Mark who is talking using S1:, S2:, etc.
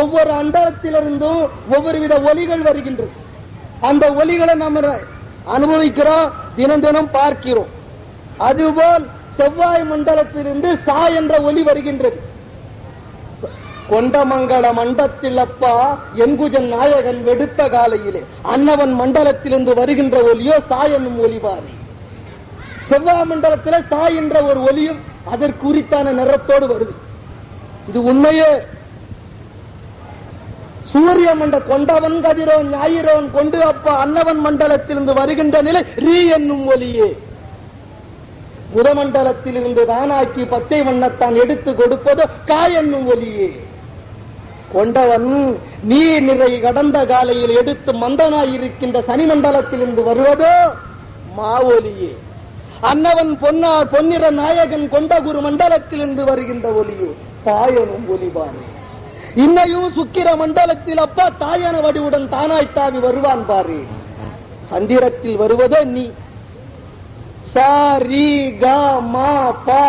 S1: ஒவ்வொரு அண்டத்திலிருந்தும் ஒவ்வொரு வித ஒலிகள் வருகின்றது. அந்த ஒலிகளை நம்ம அனுபவிக்கிறோம் தினம் தினம் பார்க்கிறோம். அதுபோல் செவ்வாய் மண்டலத்திலிருந்து சா என்ற ஒலி வருகின்றது. கொண்டமங்கல மண்டத்தில் அப்பா எங்குஜன் நாயகன் வெடுத்த காலையிலே அன்னவன் மண்டலத்திலிருந்து வருகின்ற ஒலியோ சா என்னும் ஒலிபாரி செவ்வாய் மண்டலத்தில் சா என்ற ஒரு ஒலியும் அதற்குரித்தான நிறத்தோடு வருது. இது உண்மையே. சூரிய மண்ட கொண்டவன் கதிரோன் ஞாயிறோன் கொண்டு அப்பா அன்னவன் மண்டலத்திலிருந்து வருகின்ற நிலை ரீ என்னும் ஒலியே. புதமண்டலத்தில் இருந்து தானாக்கி பச்சை வண்ணத்தான் எடுத்து கொடுப்பதோ கா என்னும் ஒலியே. கொண்டவன் நீர் நிறை கடந்த காலையில் எடுத்து மந்தனாய் இருக்கின்ற சனி மண்டலத்திலிருந்து வருவதோ மாவொலியே அன்னவன் பொன்னார் பொன்னிற நாயகன் கொண்ட குரு மண்டலத்திலிருந்து வருகின்ற ஒலியோ. பாயனும் ஒலிபானே இன்னையும் சுக்கிர மண்டலத்தில் அப்பா தாயன வடிவுடன் தானாய் தாவி வருவான் பாரு. சந்திரத்தில் வருவதோ நீ. சரி க மா பா